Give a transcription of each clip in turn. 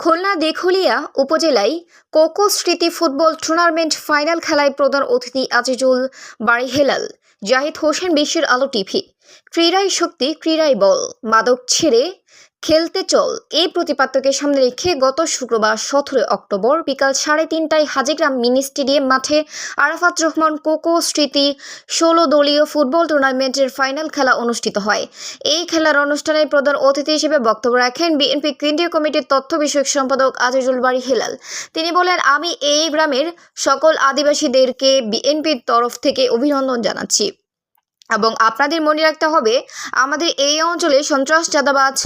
খুলনা দেখুলিয়া উপজেলায় কোকো স্মৃতি football tournament final খেলায় প্রধান অতিথি আজিজুল বাড়ি হেলাল জাহিদ হোসেন বিশ্বের আলো টিভি। ক্রীড়াই শক্তি ক্রীড়াই বল। মাদক ছেড়ে খেলতে চল। এই প্রতিপাদ্যকে সামনে রেখে গত শুক্রবার সতেরোই অক্টোবর বিকাল সাড়ে তিনটায় হাজিগ্রাম মিনি স্টেডিয়াম মাঠে আরাফাত রহমান কোকো স্মৃতি ষোলো দলীয় ফুটবল টুর্নামেন্টের ফাইনাল খেলা অনুষ্ঠিত হয়। এই খেলার অনুষ্ঠানে প্রধান অতিথি হিসেবে বক্তব্য রাখেন বিএনপি কেন্দ্রীয় কমিটির তথ্য বিষয়ক সম্পাদক আজিজুল বাড়ি হেলাল। তিনি বলেন, আমি এই গ্রামের সকল আদিবাসীদেরকে বিএনপির তরফ থেকে অভিনন্দন জানাচ্ছি। এবং আপনাদের মনে রাখতে হবে, আমাদের এই অঞ্চলে সন্ত্রাস, চাঁদাবাজ,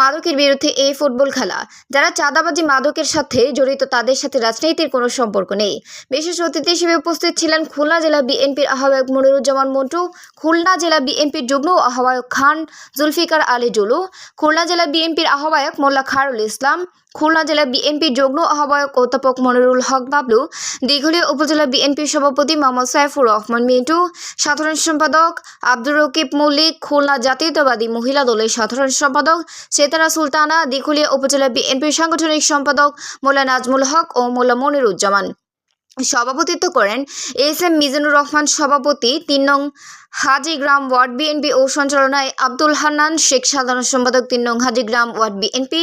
মাদকের বিরুদ্ধে এই ফুটবল খেলা। যারা চাঁদাবাজি, মাদকের সাথে জড়িত, তাদের সাথে রাজনীতির কোনো সম্পর্ক নেই। বিশেষ অতিথি হিসেবে উপস্থিত ছিলেন খুলনা জেলা বিএনপির আহ্বায়ক মনিরুজ্জামান মন্টু, খুলনা জেলা বিএনপির যুগ্ম আহ্বায়ক খান জুলফিকার আলী জুলু, খুলনা জেলা বিএনপির আহ্বায়ক মোল্লা খারুল ইসলাম খুলনা জেলা বিএনপি যুগ্ম আহ্বায়ক অধ্যাপক মনিরুল হক বাবলু দীঘলিয়া উপজেলা বিএনপি সভাপতি মোহাম্মদ সাইফুর রহমান মিন্টু, সাধারণ সম্পাদক আব্দুর রকিব মল্লিক, খুলনা জাতীয়তাবাদী মহিলা দলের সাধারণ সম্পাদক সেতারা সুলতানা দীঘলীয় উপজেলা বিএনপি সাংগঠনিক সম্পাদক মোল্লা নাজমুল হক ও মোল্লা মনিরুজ্জামান। সভাপতিত্ব করেন এস এম মিজানুর রহমান সভাপতি, তিন নং হাজিগ্রাম ওয়ার্ড বিএনপি ও সঞ্চালনায় আব্দুল হান্নান শেখ, সাধারণ সম্পাদক, তিন নং হাজিগ্রাম ওয়ার্ড বিএনপি।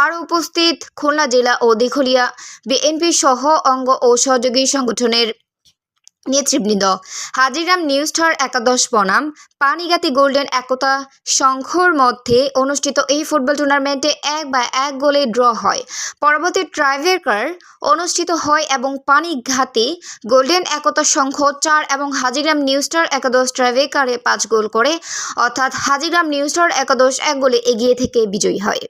আর উপস্থিত, খুলনা জেলা ও দিঘলিয়া বিএনপি সহ অঙ্গ ও সহযোগী সংগঠনের নেতৃবৃন্দ। হাজিগ্রাম নিউ স্টার একাদশ বনাম, পানিগাতি গোল্ডেন একতা সংঘর মধ্যে অনুষ্ঠিত এই ফুটবল টুর্নামেন্টে এক বা এক গোলে ড্র হয়। পরবর্তী ট্রাইভেকার অনুষ্ঠিত হয় এবং পানিঘাতি গোল্ডেন একতা সংঘ চার এবং হাজিগ্রাম নিউ স্টার একাদশ ট্রাইভেকারে পাঁচ গোল করে, অর্থাৎ হাজিগ্রাম নিউ স্টার একাদশ এক গোলে এগিয়ে থেকে বিজয়ী হয়।